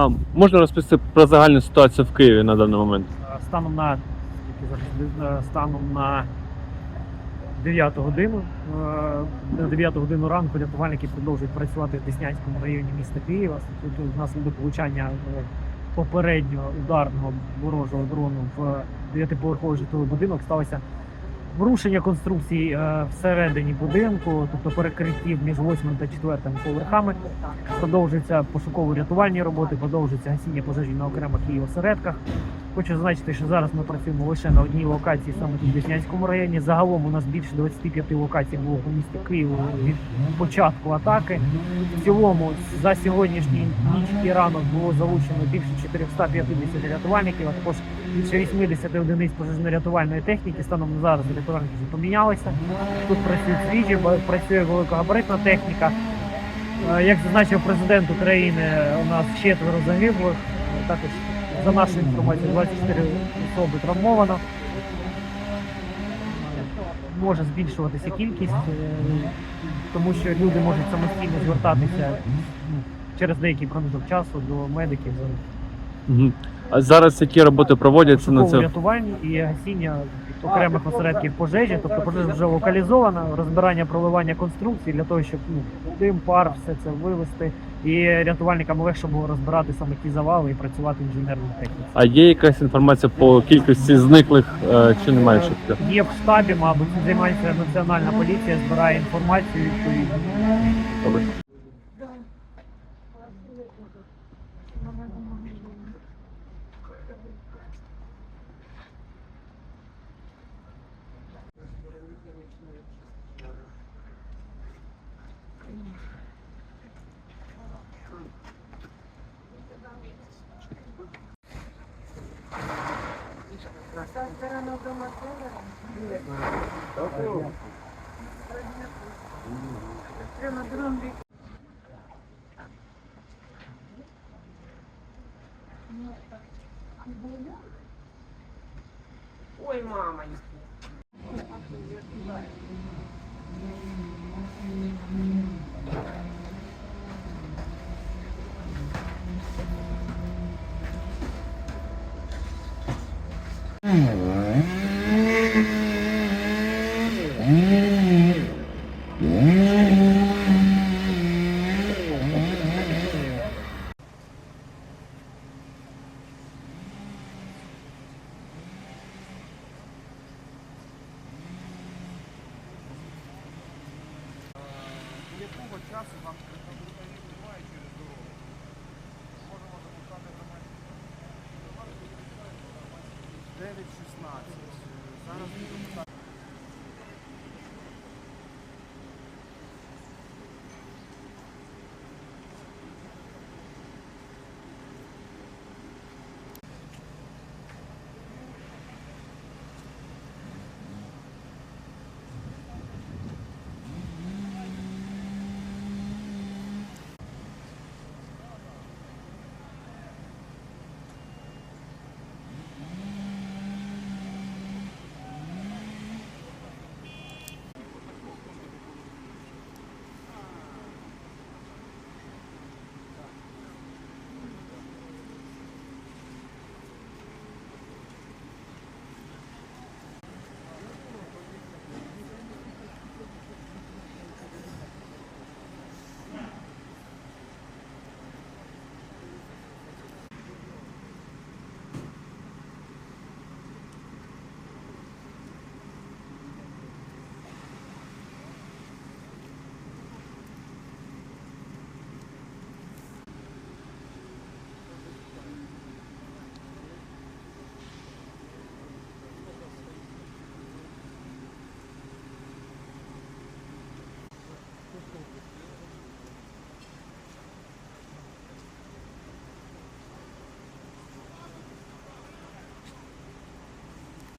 А можна розповісти про загальну ситуацію в Києві на даний момент? Е, станом на? Е, станом на 9 годину. е, На 9 годину ранку рятувальники продовжують працювати в Деснянському районі міста Києва. Тут внаслідок влучання е, попереднього ударного ворожого дрону в 9-поверховий житловий будинок сталося врушення конструкцій е, всередині будинку, тобто перекриттів між 8 та 4 поверхами. Продовжуються пошуково-рятувальні роботи, продовжується гасіння пожежі на окремих її осередках. Хочу зазначити, що зараз ми працюємо лише на одній локації, саме тут в Деснянському районі. Загалом у нас більше 25 локацій було по місті Києву від початку атаки. В цілому за сьогоднішній ніч і ранок було залучено більше 450 рятувальників, а також більше 80 одиниць пожежно-рятувальної техніки. Станом на зараз рятувальники помінялися. Тут працюють свіжі, працює великогабаритна техніка. Е, Як зазначив президент України, у нас четверо загиблих. Е, Також за нашою інформацією 24 особи травмовано. Може збільшуватися кількість, е, тому що люди можуть самостійно звертатися через деякий проміжок часу до медиків. А зараз які роботи проводяться на це? рятувальні і гасіння окремих осередків пожежі. Тобто пожежа вже локалізована, розбирання проливання конструкцій для того, щоб ну, дим, пар, все це вивести. І рятувальникам легше було розбирати саме ті завали і працювати в інженерній техніці. А є якась інформація по кількості зниклих е, чи немає ще? Є в штабі, мабуть, займається національна поліція, збирає інформацію відповідно. Добре. Só esperando alguma coisa. Prima, tu não vi. Oi, mamãe. 이게 통고 튀었어 방금. 9.16. Зараз.